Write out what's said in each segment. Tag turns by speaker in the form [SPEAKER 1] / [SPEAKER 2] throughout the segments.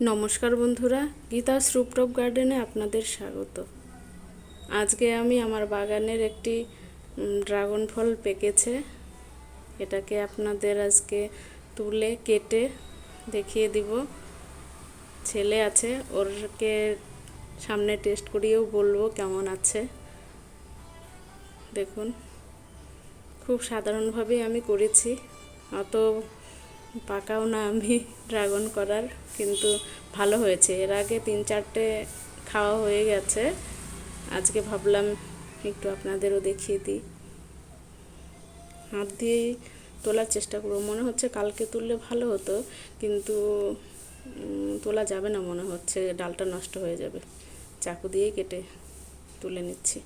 [SPEAKER 1] নমস্কার বন্ধুরা গীতা শ্রুপ্রপ গার্ডেনে আপনাদের স্বাগত। আজকে আমি আমার বাগানের একটি ড্রাগন ফল পেকেছে। এটাকে আপনাদের আজকে তুলে কেটে দেখিয়ে দিব। ছেলে আছে, ওরকে সামনে টেস্ট করিয়েও বলব কেমন আছে। দেখুন, খুব সাধারণভাবেই আমি করেছি। অত পাকাও না আমি ড্রাগন করার, কিন্তু ভালো হয়েছে। এর আগে তিন চারটে খাওয়া হয়ে গেছে। আজকে ভাবলাম একটু আপনাদেরও দেখিয়ে দিই। হাত দিয়েই তোলার চেষ্টা করব। মনে হচ্ছে কালকে তুললে ভালো হতো, কিন্তু তোলা যাবে না মনে হচ্ছে। ডালটা নষ্ট হয়ে যাবে। চাকু দিয়েই কেটে তুলে নিচ্ছি।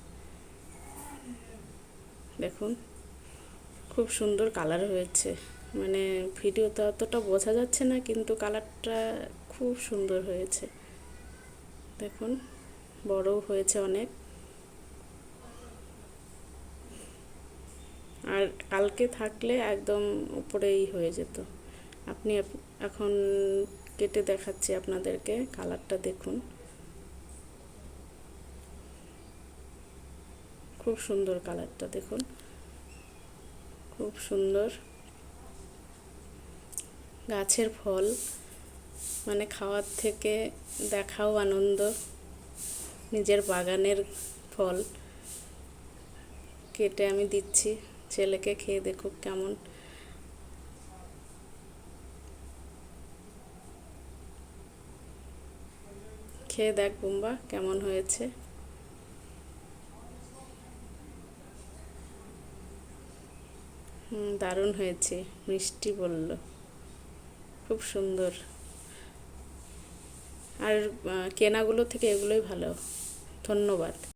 [SPEAKER 1] দেখুন, খুব সুন্দর কালার হয়েছে। মানে ভিডিওতে অতটা বোঝা যাচ্ছে না, কিন্তু কালারটা খুব সুন্দর হয়েছে। দেখুন, বড়ও হয়েছে অনেক। আর কালকে থাকলে একদম উপরেই হয়ে যেত। আপনি এখন কেটে দেখাচ্ছি আপনাদেরকে কালারটা দেখুন। খুব সুন্দর কালারটা দেখুন। খুব সুন্দর। গাছের ফল মানে খাওয়ার থেকে দেখাও আনন্দ, নিজের বাগানের ফল কেটে আমি দিচ্ছি, ছেলেকে খেয়ে দেখুক কেমন। খেয়ে দেখ বুম্বা, কেমন হয়েছে। দারুণ হয়েছে, মিষ্টি বলল। খুব সুন্দর। আর কেনাগুলো থেকে এগুলোই ভালো। ধন্যবাদ।